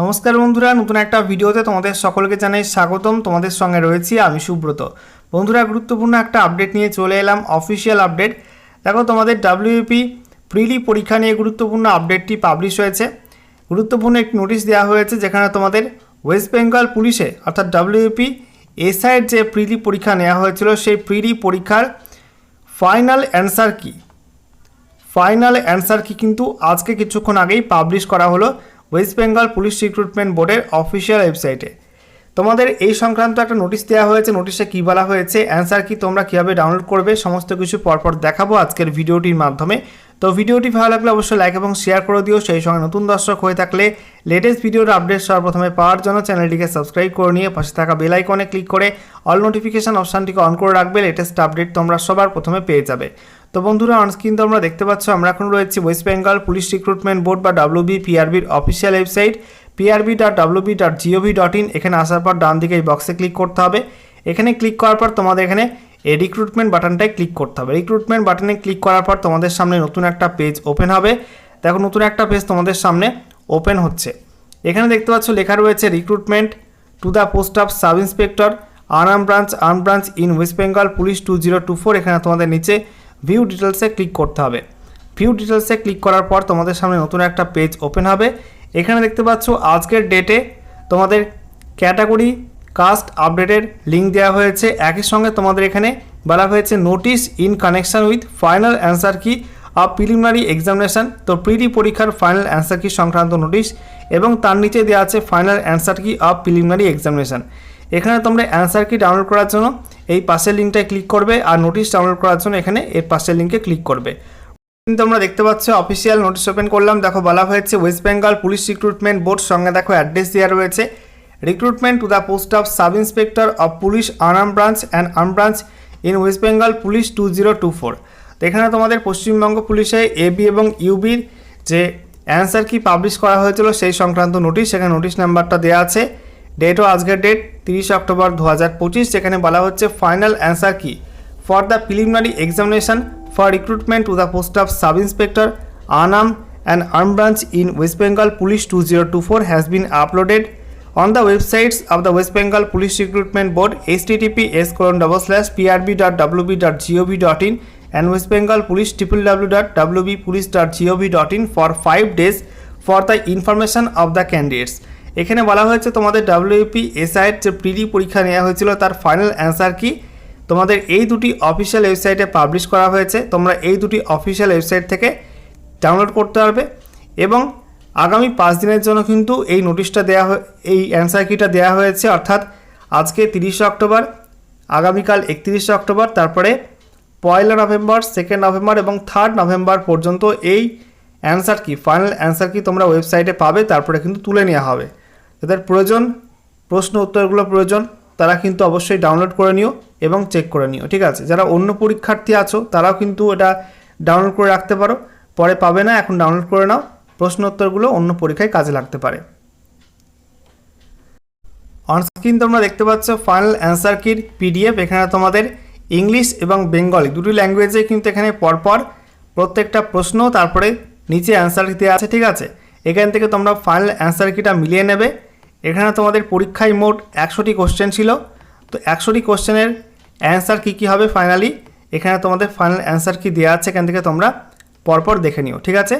নমস্কার বন্ধুরা, নতুন একটা ভিডিওতে তোমাদের সকলকে জানাই স্বাগতম। তোমাদের সঙ্গে রয়েছি আমি সুব্রত। বন্ধুরা, গুরুত্বপূর্ণ একটা আপডেট নিয়ে চলে এলাম অফিসিয়াল আপডেট দেখো, তোমাদের ডাব্লিউপি প্রিলি পরীক্ষা নিয়ে গুরুত্বপূর্ণ আপডেটটি পাবলিশ হয়েছে। গুরুত্বপূর্ণ একটি নোটিশ দেওয়া হয়েছে, যেখানে তোমাদের ওয়েস্ট বেঙ্গল পুলিশে অর্থাৎ ডাব্লিউপি এসআইয়ের যে প্রিলি পরীক্ষা নেওয়া হয়েছিল, সেই প্রিলি পরীক্ষার final answer key? Final answer key কিন্তু আজকে কিছুক্ষণ আগেই পাবলিশ করা হলো। ওয়েস্ট বেঙ্গল পুলিশ রিক্রুটমেন্ট বোর্ডের অফিসিয়াল ওয়েবসাইটে তোমাদের এই সংক্রান্ত একটা নোটিশ দেওয়া হয়েছে নোটিশে কী বলা হয়েছে অ্যান্সার কি তোমরা কীভাবে ডাউনলোড করবে, সমস্ত কিছু পরপর দেখাবো আজকের ভিডিওটির মাধ্যমে। তো ভিডিওটি ভালো লাগলে অবশ্যই লাইক এবং শেয়ার করে দিও। সেই সঙ্গে নতুন দর্শক হয়ে থাকলে লেটেস্ট ভিডিওর আপডেট সর্বপ্রথমে পাওয়ার জন্য চ্যানেলটিকে সাবস্ক্রাইব করে নিয়ে পাশে থাকা বেল আইকনে ক্লিক করে অল নোটিফিকেশান অপশানটিকে অন করে রাখবে। লেটেস্ট আপডেট তোমরা সবার প্রথমে পেয়ে যাবে। তো বন্ধুরা অনস্ক্রিন তোমরা দেখতে পাচ্ছ, আমরা এখন রয়েছি West Bengal police recruitment board বা WB পিআরবির official website PRB dot WB dot GOV dot in এখানে আসার পর ডান দিকে এই বক্সে ক্লিক করতে হবে। এখানে ক্লিক করার পর তোমাদের এখানে এই রিক্রুটমেন্ট বাটনটায় ক্লিক করতে হবে। রিক্রুটমেন্ট বাটনে ক্লিক করার পর তোমাদের সামনে নতুন একটা পেজ ওপেন হবে। দেখো নতুন একটা পেজ তোমাদের সামনে ওপেন হচ্ছে। এখানে দেখতে পাচ্ছ লেখা রয়েছে recruitment to the post of sub inspector Anam branch arm branch in West Bengal police two zero two four এখানে তোমাদের নিচে ভিউ ডিটেলসে ক্লিক করতে হবে। ভিউ ডিটেলসে ক্লিক করার পর তোমাদের সামনে নতুন একটা পেজ ওপেন হবে। এখানে দেখতে পাচ্ছ আজকের ডেটে তোমাদের ক্যাটাগরি কাস্ট আপডেটের লিঙ্ক দেওয়া হয়েছে। একই সঙ্গে তোমাদের এখানে বলা হয়েছে notice in connection with final answer key of preliminary examination তো প্রিলি পরীক্ষার ফাইনাল অ্যান্সার কি সংক্রান্ত নোটিশ এবং তার নিচে দেওয়া আছে final answer key of preliminary examination এখানে তোমরা অ্যান্সার কি ডাউনলোড করার জন্য এই পাশের লিঙ্কটায় ক্লিক করবে আর নোটিশ ডাউনলোড করার জন্য এখানে এর পাশের লিঙ্কে ক্লিক করবে। কিন্তু তোমরা দেখতে পাচ্ছ অফিসিয়াল নোটিশ ওপেন করলাম। দেখো বলা হয়েছে West Bengal police recruitment board সঙ্গে দেখো অ্যাড্রেস দেওয়া রয়েছে। Recruitment to the post of sub inspector of police Anam branch and arm branch in West Bengal police two zero two four তো এখানে তোমাদের পশ্চিমবঙ্গ পুলিশে এবি এবং ইউবির যে অ্যান্সার কি পাবলিশ করা হয়েছিল সেই সংক্রান্ত নোটিশ সেখানে নোটিশ নাম্বারটা দেওয়া আছে। ডেটও আজকের ডেট তিরিশ অক্টোবর দু হাজার পঁচিশ, যেখানে বলা হচ্ছে final answer key. For the preliminary examination for recruitment to the post of sub inspector Anam and arm branch in West Bengal police two zero two four has been uploaded on the websites of the West Bengal Police Recruitment Board https colon double slash prb.wb.gov.in and West Bengal Police www.wbpolice.gov.in for five days for the information of the candidates এখানে বলা হয়েছে তোমাদের WP এসআইয়ের যে প্রিলি পরীক্ষা নেওয়া হয়েছিল তার ফাইনাল অ্যান্সার কি তোমাদের এই দুটি অফিসিয়াল ওয়েবসাইটে পাবলিশ করা হয়েছে তোমরা এই দুটি অফিসিয়াল ওয়েবসাইট থেকে ডাউনলোড করতে পারবে এবং আগামী পাঁচ দিনের জন্য কিন্তু এই নোটিশটা দেওয়া এই অ্যান্সার কিটা দেওয়া হয়েছে, অর্থাৎ আজকে তিরিশে অক্টোবর, আগামীকাল একত্রিশে অক্টোবর, তারপরে পয়লা নভেম্বর সেকেন্ড নভেম্বর এবং থার্ড নভেম্বর পর্যন্ত এই অ্যান্সার কি ফাইনাল অ্যান্সার কি তোমরা ওয়েবসাইটে পাবে, তারপরে কিন্তু তুলে নেওয়া হবে। যাদের প্রয়োজন, প্রশ্ন উত্তরগুলো প্রয়োজন, তারা কিন্তু অবশ্যই ডাউনলোড করে নিও এবং চেক করে নিও, ঠিক আছে? যারা অন্য পরীক্ষার্থী আছো, তারাও কিন্তু এটা ডাউনলোড করে রাখতে পারো, পরে পাবে না, এখন ডাউনলোড করে নাও। প্রশ্ন উত্তরগুলো অন্য পরীক্ষায় কাজে লাগতে পারে। অনস্ক্রিন তোমরা দেখতে পাচ্ছ ফাইনাল অ্যান্সার কির পিডিএফ এখানে তোমাদের ইংলিশ এবং বেঙ্গলি দুটি ল্যাঙ্গুয়েজে কিন্তু এখানে পরপর প্রত্যেকটা প্রশ্ন, তারপরে নিচে অ্যান্সার দেওয়া আছে, ঠিক আছে? এখান থেকে তোমরা ফাইনাল অ্যান্সার কিটা মিলিয়ে নেবে। এখানে তোমাদের পরীক্ষায় মোট একশোটি কোশ্চেন ছিল। তো একশোটি কোশ্চেনের অ্যান্সার কী কী হবে ফাইনালি এখানে তোমাদের ফাইনাল অ্যান্সার কি দেওয়া আছে, এখান থেকে তোমরা পরপর দেখে নিও, ঠিক আছে?